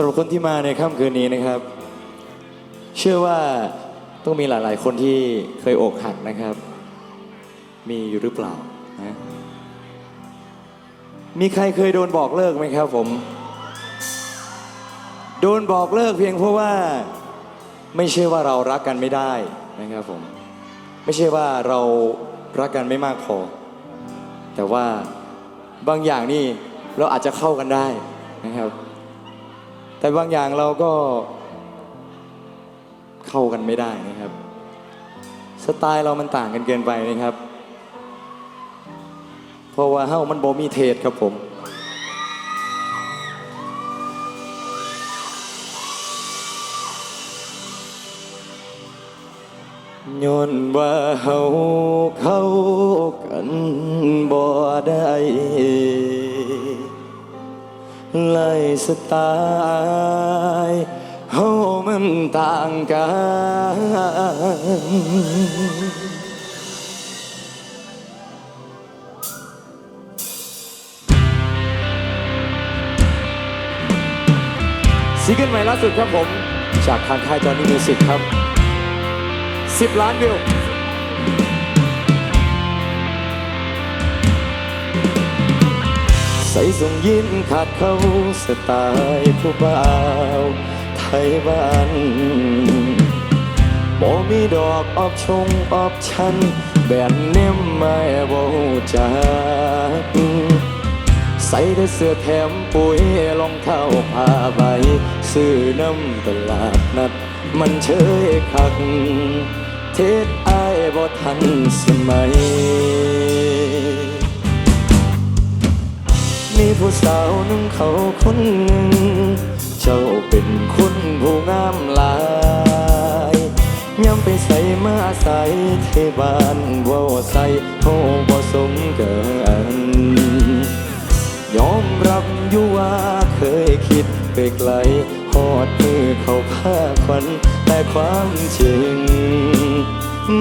ำหรับคนที่มาในค่ำคืนนี้นะครับ เชื่อว่าต้องมีหลาย ๆ คนที่เคยอกหักนะครับ มีอยู่หรือเปล่านะมีใครเคยโดนบอกเลิกไหมครับผม โดนบอกเลิกเพียงเพราะว่าไม่ใช่ว่าเรารักกันไม่ได้นะครับผม ไม่ใช่ว่าเรารักกันไม่มากพอ แต่ว่าบางอย่างนี่เราอาจจะเข้ากันได้นะครับ แต่บางอย่างเราก็เข้ากันไม่ได้นะครับ สไตล์เรามันต่างกันเกินไปนะครับ เพราะว่าเฮ้ามันโบมีเทสครับผม ย้อนว่าเฮาเข้ากันบ่ได้ ไล่สไตล์เฮามันต่างกัน ซิงเกิลใหม่ล่าสุดครับผม จากทางค่ายจอห์นนี่มิวสิกครับ 10 ล้านวิว ใส่ส่งยิ้มขาดเขาสไตล์ผู้บ่าวไทยบ้านบ่มีดอกออบชงออบชัน แบนเนมไม่บ่จักใส่แต่เสื้อแถมปุ๋ยรองเท้าผ้าใบ ซื้อน้ำตลาดนัด มันเชยคัก เทศอายบ่ทันสมัย มีผู้สาวนุ่งเขาคนหนึ่ง เจ้าเป็นคนผู้งามหลายย้ำไปใส่มาใส่เทบ้านว่าใส่โหบ่สมเกินยอมรับอยู่ว่าเคยคิดไปไกลหอดมือเขาผ้าควันแต่ความจริง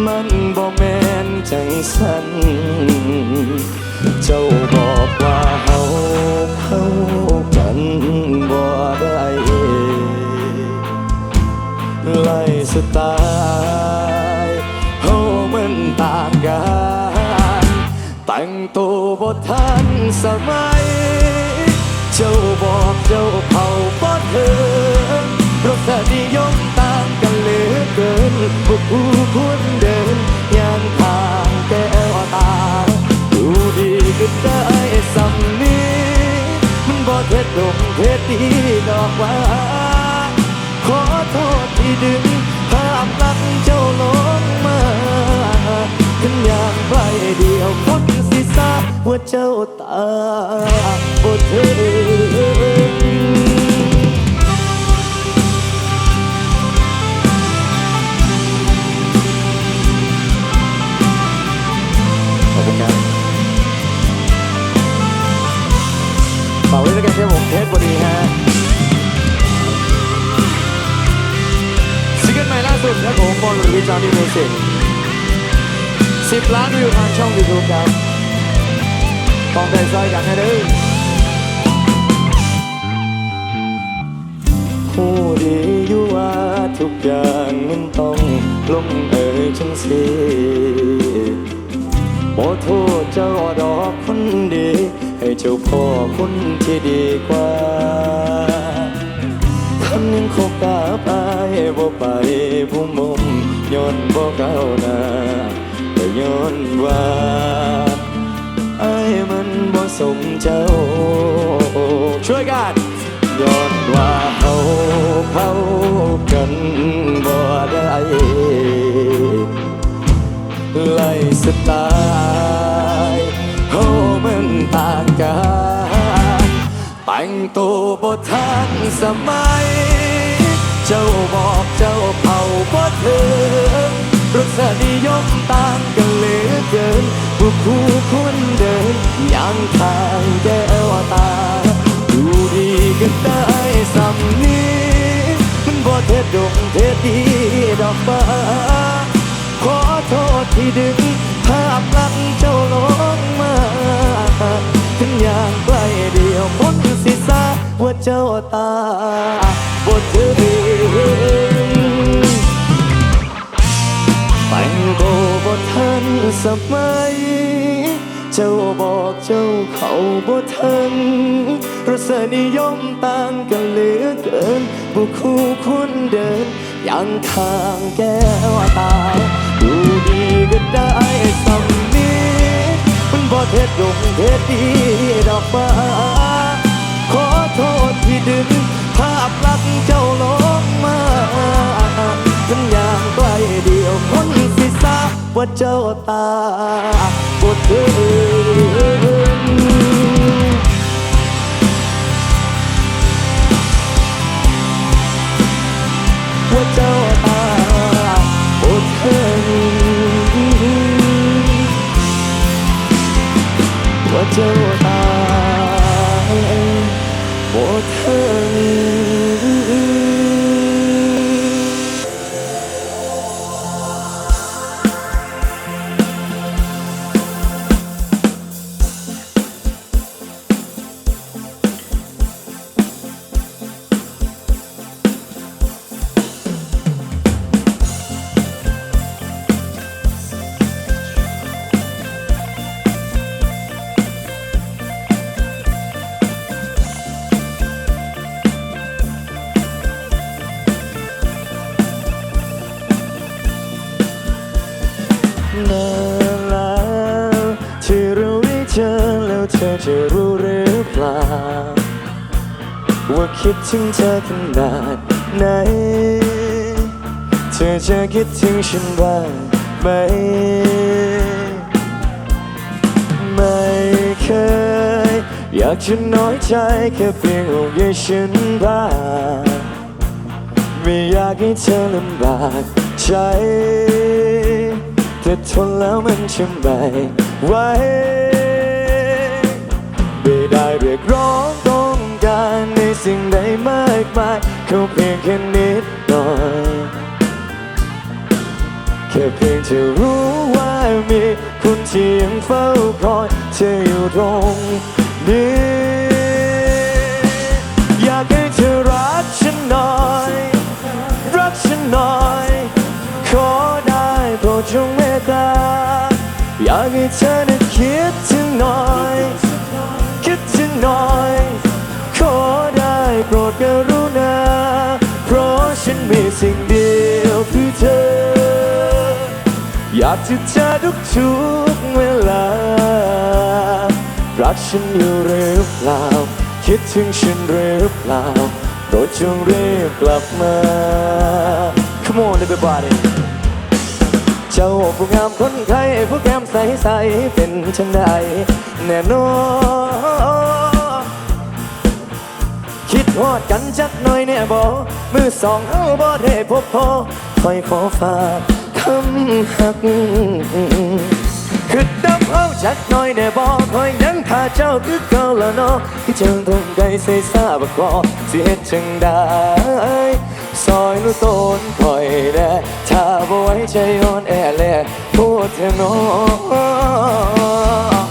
มันบ่แม่นจังสัน เจ้าบอกว่าเฮาเข้ากันบ่ได้ไล่สไตล์เฮามันต่างกัน แต่งตัวบ่ทันสมัย เจ้าบอกเจ้าเผาบ่ถึงรสนิยมต่างกันเหลือเกินพวกผู้ควรเดิ สำนีมันบ่เท็ดดงเท็ดดีดอกว่า ขอโทษที่ดึงภาพลักเจ้าลงมาขึ้นอย่างใบเดียวคนสิทราบว่าเจ้าตาบ่ถึง ฝากไว้ด้วยกันครับผมเทสบดีฮะซิงเกิลใหม่ล่าสุดครับผมบอลวิจาร์ดีมิวสิกสิบล้านวิวทางช่องยูทูบครับต้องได้ซอยกันนะเด้อผู้ดีอยู่ว่าทุกอย่างมันต้องลงเอยจังสิโอโทษเจ้าดอกคนดี ให้เจ้าพ่อคนที่ดีกว่าคำยังคบกับอายบ่ไปผู้มุมย้อนบ่เก้าหน้าแต่ย้อนว่าอายมันบ่สมเจ้า ช่วยกันย้อนว่าเฮาเขากันบ่ได้ไล่สตา ต่างกันแต่งตัวบ่ทันสมัย เจ้าบอกเจ้าเผาบ่ถึงรสนิยมต่างกันเหลือเกินผู้คู่ควรเดินอย่างทางแก้วตา ดูดีกันได้สำนี้มันบ่เท็ดดงเท็ดดีดอกฟ้า เจ้าตาบทเธอเองแต่งโกบททันสมัย เจ้าบอกเจ้าเขาบททันรสนิยมต่างกันเหลือเกิน บุคู่คุณเดินอย่างทางแก้วตา ดูดีก็ได้สำนีมันบ่เท็ดยงเท็ดดีดอกฟ้า โทษที่ดึง ภาพลักษณ์เจ้าลงมาฉันอย่างใกล้เดียวคนสิทราบว่าเจ้าตาบดเธอ นานแล้วที่เราได้เจอแล้วเธอจะรู้หรือเปล่า ว่าคิดถึงเธอขนาดไหน เธอจะคิดถึงฉันบ้างไหม ไม่เคย อยากจะน้อยใจแค่เพียงห่วงใยฉันบ้างไม่อยากให้เธอลำบากใจ แต่ทนแล้วมันจะไม่ไหวไม่ได้เรียกร้องต้องการในสิ่งใดมากมายเขาเพียงแค่นิดหน่อยแค่เพียงจะรู้ว่ามีคนที่ยังเฝ้าคอยเธออยู่ตรงนี้ เธอได้คิดถึงหน่อย คิดถึงหน่อย ขอได้โปรดกรุณา เพราะฉันมีสิ่งเดียวคือเธอ อยากจะเจอทุกทุกเวลา รักฉันอยู่หรือเปล่า คิดถึงฉันหรือเปล่า โปรดจงรีบกลับมา Come on everybody เจ้าผู้งามคนไทยผู้แก้มใสใสเป็นจังใดแน่นอนคิดฮอดกันจักหน่อยแน่บ่มือสองเฮาบ่ได้พบพอคอยขอฝากคำหักคือดับเอาจักหน่อยแน่บ่คอยยังถ้าเจ้าคือเก่าละเนาะที่เจังตรงใจใส่ซาบักกอสิเฮ็ดจังได้ ซอยลูกโตนคอยแน่ถ้าบ่ไว้ใจอ่อนแอแลพูดเถอะเนาะ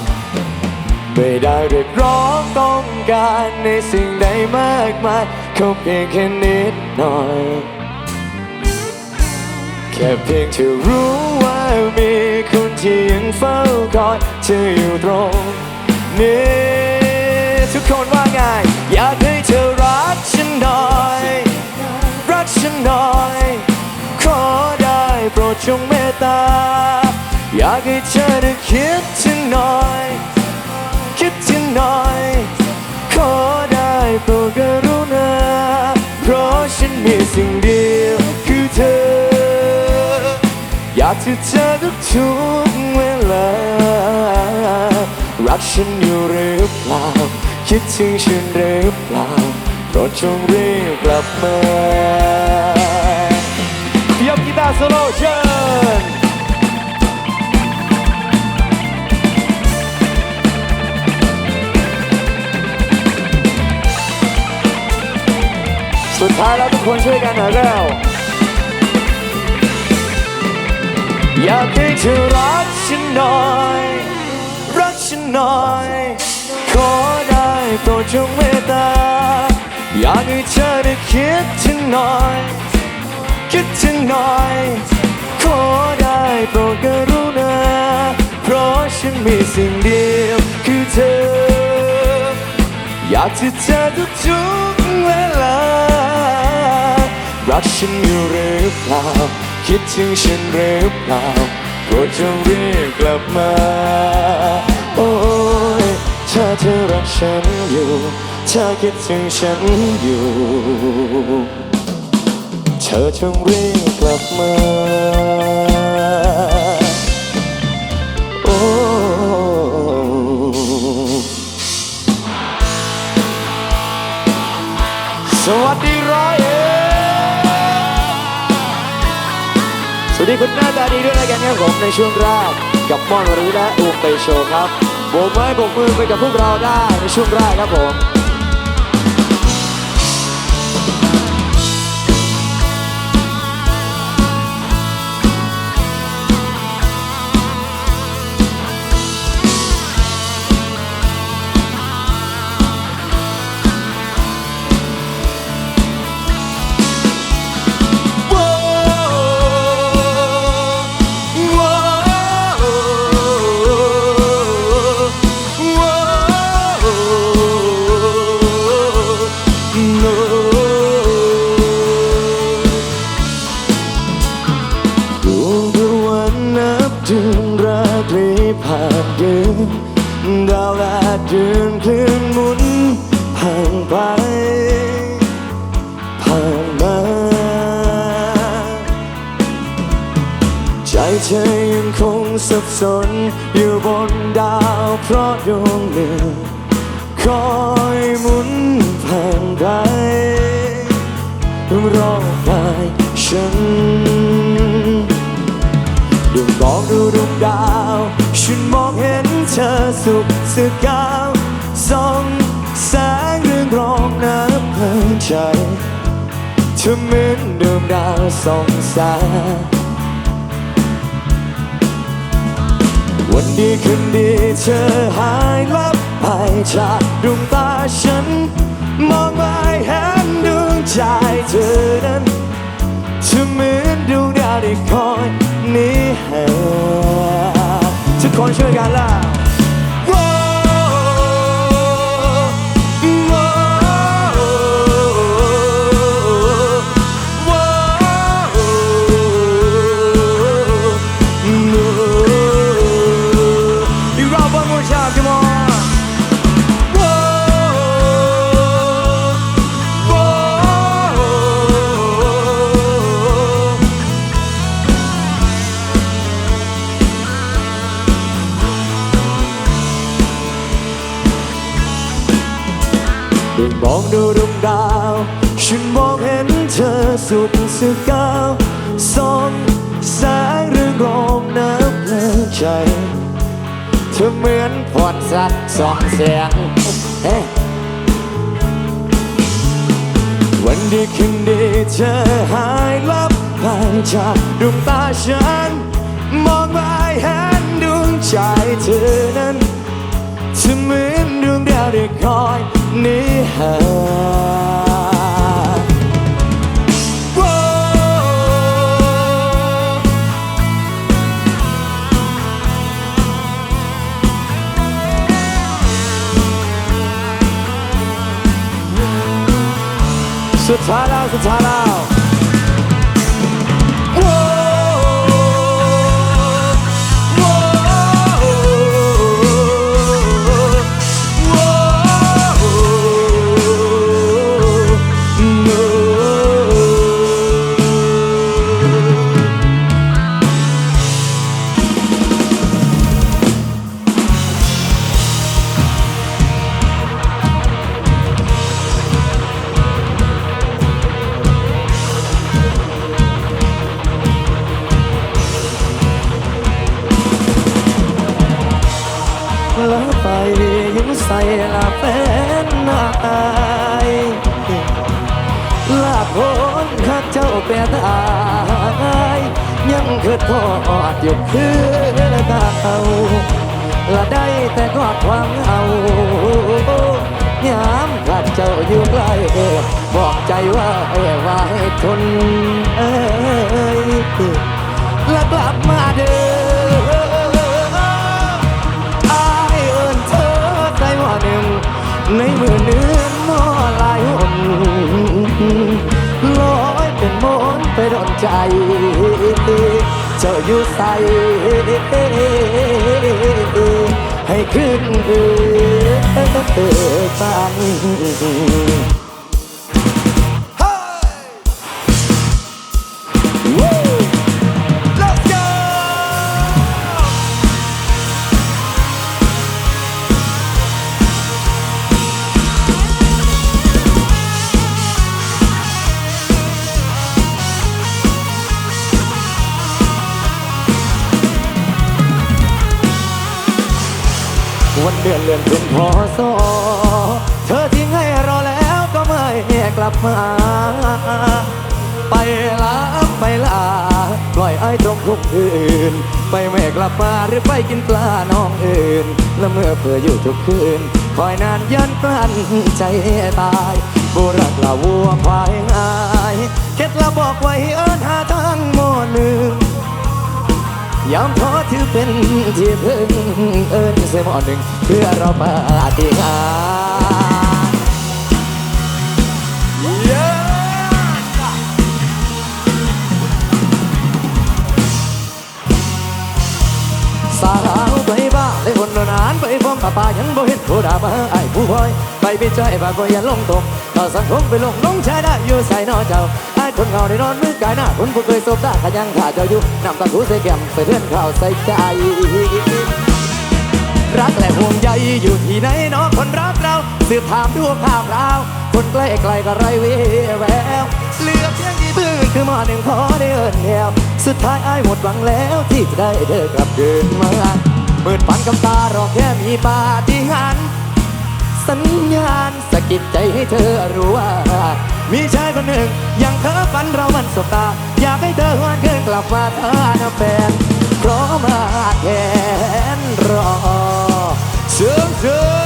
ไม่ได้เรียกร้องต้องการในสิ่งใดมากมายเขาเพียงแค่นิดหน่อย แค่เพียงเธอรู้ว่ามีคนที่ยังเฝ้าคอยเธออยู่ตรงนี้ทุกคนว่าไงอยากให้เธอรักฉันหน่อย รักฉันหน่อย ขอได้โปรดจงเมตตา อยากให้เธอได้คิดถึงหน่อย คิดถึงหน่อย ขอได้โปรดกรุณาเพราะฉันมีสิ่งเดียวคือเธอ อยากจะเจอทุกทุกเวลา รักฉันอยู่หรือเปล่า คิดถึงฉันหรือเปล่า รดจงรีบกลับมาพี่ยกกีตาร์โซโล่เชิญสุดท้ายแล้วทุกคนช่วยกันหน่อยเร็วอยากให้เธอรักฉันหน่อย รักฉันหน่อย ขอได้โปรดจงเมตตา อยากให้เธอได้คิดถึงหน่อย คิดถึงหน่อย ขอได้โปรดกรุณาะฉันมีสิ่งเดียวคือเธอ อยากจะเจอทุกๆเวลา รักฉันอยู่หรือเปล่า คิดถึงฉันหรือเปล่าโปรดจงเรียกกลับมา โอ้ยถ้าเธอรักฉันอยู่ ถ้าคิดถึงฉันอยู่ เธอจงรียกลับมา โอ้สวัสดีร้อยเอสวัสดีคุณหน้าตาดีด้วยนะกันครับผมในช่วงแรกกับม่อนวรีและอูมไปโชว์ครับโบกไม้โบกมือไปกับพวกเราได้ในช่วงแรกครับผม ดาวและเดือนเคลื่อนหมุนผ่านไป ผ่านมา ใจเธอยังคงสับสน อยู่บนดาวเพราะดวงหนึ่งคอยหมุนผ่านไปรอบกายฉันดวงมองดูดวงดาว ฉันมองเห็น ธอสุขสกาวส่องแสงเรื่องรองน้ำเพลินใจเธอเหมือนดวงดาวส่องแสงวันดีคืนดีเธอหายลับไปจากดวงตาฉัน มองไม่เห็นดวงใจเธอนั้นเธอเหมือนดวงดาวที่คอยนี้หาทุกคนช่วยกันล่ะ เธอสุดสกาวสองแสงเรืองรองน้ำเพลิงใจเธอเหมือนพรสักส่องแสงเฮ้วันดีคืนดีเธอหายลับไปจากดวงตาฉัน มองไม่เห็นดวงใจเธอนั้นเธอเหมือนดวงดาวที่คอยนี้หา สุดท้าย เดิและกลับมาเดิมอายเอิญเธอใจว่าหนึ่งในมือเนื้อมอลายหนลอยเป็นมนไปโดนใจ เจ้าอยู่ใสให้ขึ้นเอือตั้ง วันเดือนเลื่อนเป็นพอสอเธอทิ้งให้รอแล้วก็ไม่กลับมา ไปลาไปลาปล่อยไอ้ตรงทุกคืน ไปไม่กลับมาหรือไปกินปลาน้องอื่น แล้วเมื่อเพื่ออยู่ทุกคืนคอยนานยันกลั้นใจตายบุรักละวัวควายงาย เคล็ดลับอกไว้เอินหาทางหมอหนึ่ง ยอมขอถือเป็นที่พึ่งเอิญเสยหมอหนึ่ง เพื่อเราปฏิหารย์สาวไปบ้าเลยคนนานไปพร้อมกับป่ายังบ่เห็นผู้ด่ามาไอ้ผู้พลอยไปไปใจบ้าก็อย่าลงตมต่อสังคมไปลงลงชายได้อยู่ใส่นอเจ้า คนเงาได้นอนมือกายหน้าคนผู้เคยสบตาขยังขาเจ้าอยู่นำตาคูใส่แก้มไปเพื่อนข้าวใส่ใจ รักและห่วงใยอยู่ที่ไหนเนาะคนรักเราสืบถามดูข่าวคราว คนใกล้ไกลก็ไรเวแววเหลือเพียงที่พื้นคือมอหนึ่งขอได้เอินแถวสุดท้ายไอ้ายหมดหวังแล้วที่จะได้เธอกลับเดินมาเปิดปันกับตารอแค่มีปาฏิหาริย์ สัญญาณสะกิดใจให้เธอรู้ว่า มีชายคนหนึ่งอย่างเธอฝันเรามันสบตา อยากให้เธอหวนคืนกลับมาเธอนะแฟนเพราะมาแทนรอเชื่เชื่อ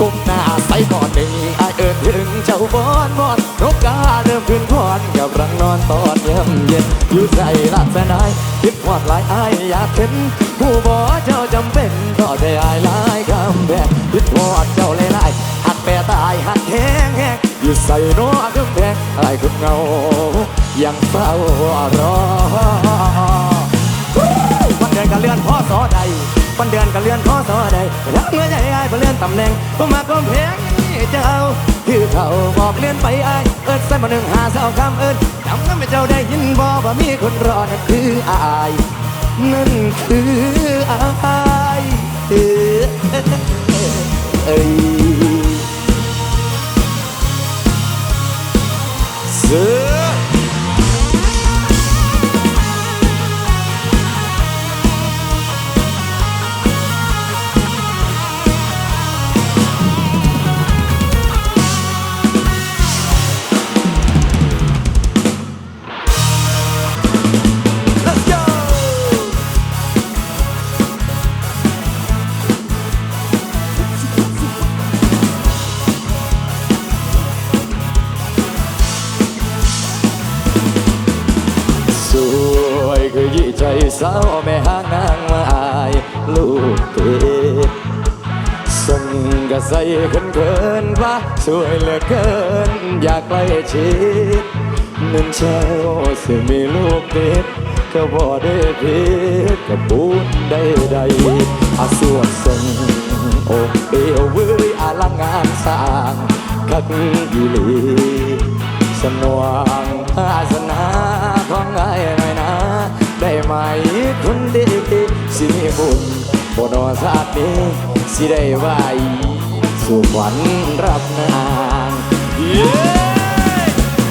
กุมหน้า ใส่ก่อนหนึ่งอายเอินถึงเจ้าบอนบอนนกกาเริ่มขึ้นพรกับรังนอนตอนเย็นเย็นอยู่ใส่ลักษณะคิดพอดหลายอายอยากเห็น ผู้บ่เจ้าจำเป็นต่อใจอายหลายคำแบกคิดพอดเจ้าเลยลายหักแปรตายหักแห้งแห้งอยู่ใส่นอกำแพงอายคุณเงายังเฝ้ารอวันเดือนกันเลื่อนพ่อสอใด วันเดือนกันเลื่อนพ่อสอใดรักเมื่อใจอายเลื่อนตำแหน่งก็มาก็เพลงเจ้าคือเขาบอกเลื่อนไปไอายเอิดใส่มาหนึ่งหาเสาคำเอิดจำนั้นไม่เจ้าได้ยินบ่ว่ามีคนรอนั่นคืออายนั่นคืออายเออเอ้ย สวยเหลือเกิน อยากใกล้ชิดนั่นเช้าสิมีลูกเป็ดก็บ่ได้ผิดกับบุญใดใดๆอาสวดส่งอกเอวเว้ยอาลังงานสร้างคักอีหลีสนวงอาสนาของไอ้หน่อยนะ ได้ไหมคนดีสิมีบุญบนอชาตินี้สิได้ไหว สู่ขวัญรับนางเย้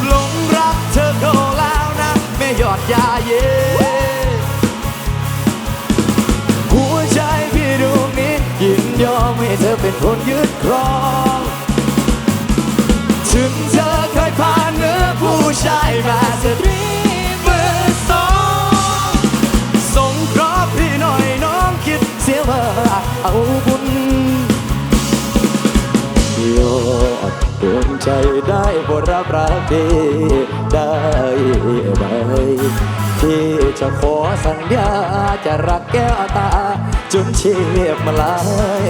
หลงรักเธอเขาแล้วนะไม่หยอดยาเย่หัวใจพี่ดวงนี้ยินยอมให้เธอเป็นคนยึดครอง ถึงเธอเคยผ่านเนื้อผู้ชายมาสตรีมือสองส่งเคราะห์พี่หน่อยน้องคิดเสียว่าเอาบุญ ยอดดวงใจได้บรับรักดีได้ไหมที่จะขอสัญญาจะรักแก้วตา จนเชียบมาลาย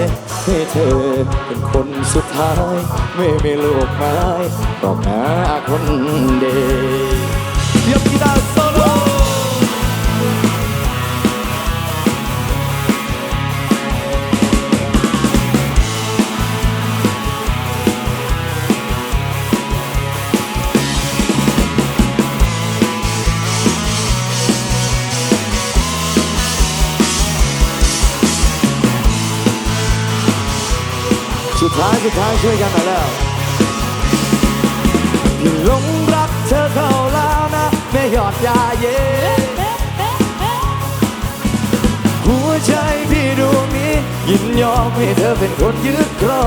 ให้เธอเป็นคนสุดท้าย ไม่มีลูกไม้ตอกหน้าคนเดียกกีตาร์ สุดท้ายช่วยกันหน่อยแล้วอย่าหลงรักเธอเข้าแล้วนะไม่หยอดยาเย็นหัวใจพี่ดวงนี้ยินยอมให้เธอเป็นคนยึดครอ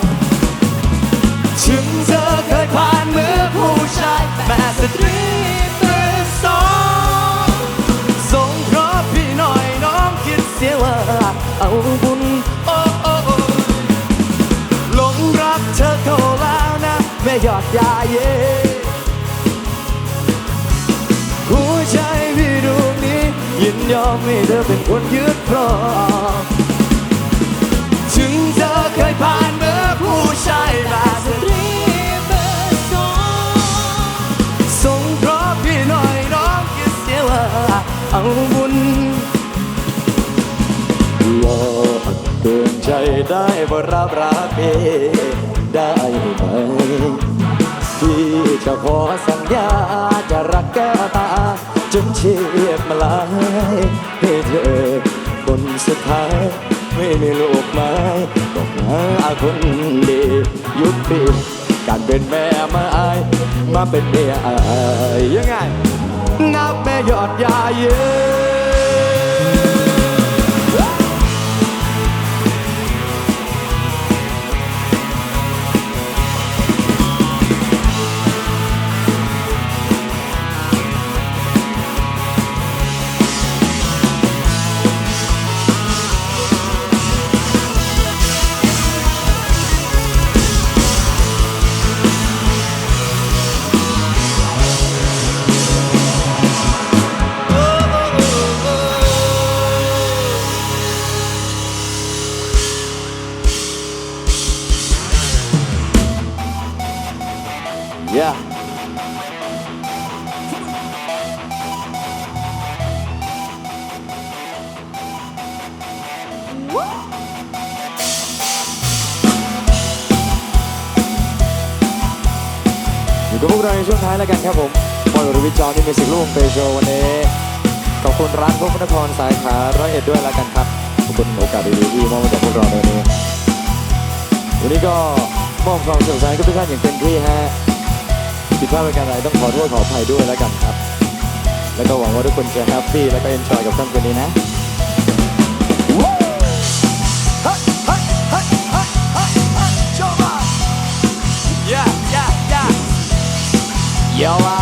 ง มให้เธอเป็นคนยึดครองถึงเธอเคยผ่านเมื่อผู้ชายมาสตรีเบอร์สองส่งเคราะห์พี่หน่อยน้องคิดเสียว่าเอาบุญหลอกเตือนใจได้ว่รับรักเองได้ไหมที่จะขอสัญญาจะรักแก้วตาจนเฉียดมาลาย คนดียุดปีการเป็นแม่มาอายมาเป็นเมียอายยังไงนับแม่ยอดยาเย Yeah. ๆอยู่กับพวกเราในช่วงท้ายแล้วกันครับผมบอลรวิทย์จอนี่มีสิกลูกเปโชวันนี้ขอบคุณร้านพวกนครสายขาร้อยเอ็ดด้วยแล้วกันครับขอบคุณโอกาสดีๆที่มอบให้กับพวกเราในวันนี้วันนี้ก็มอบความสนุกสนานกับทุกท่านอย่างเต็มที่ฮะ ผิดพลาดประการใดต้องขอโทษขออภัยด้วยแล้วกันครับ แล้วก็หวังว่าทุกคนจะแฮปปี้แล้วก็เอนจอยกับค่ำคืนนี้นะเยาวไ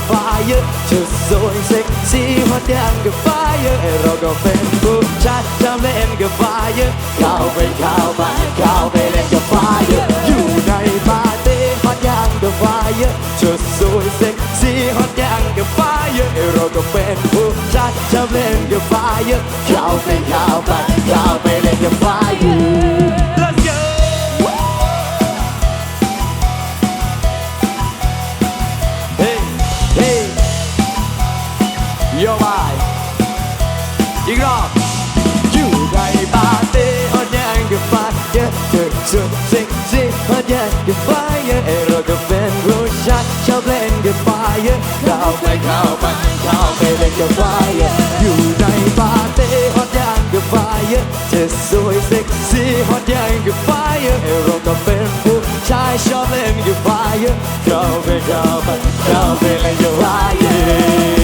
ตอย่างกับไฟเยอะเธอสวยเซ็กซี่ฮอตยังกับไฟเยอะเราก็เป็นผู้ชายทำเล่นกับไฟเยอะเข้าไปเข้าไปเข้าไปเล่นกับไฟเยอะอยู่ในปาร์ตี้ฮอตย่างกับไฟเยอะเธอสวยเซ็กซี่ฮอตย่างกับไฟเยอะเราก็เป็นผู้ชายทำเล่นกับไฟเยอะเข้าไปเข้าไปเข้าไปเล่นกับไเซ็กซี่มาเย็นกับไฟเอเราก็เป็นรู้ชัดชอบเล่นกับไฟเข้าไปเข้าไปเข้าไปเล่นกับไฟอยู่ในปาร์ตี้ฮอตยังกับไฟเยอะธอสวยเซ็กซี่ฮอตยังกับไฟเอเราก็เป็นผู้ชายชอบเล่นกับไฟเข้าไปเข้าไปเข้าไปเล่นกับไฟ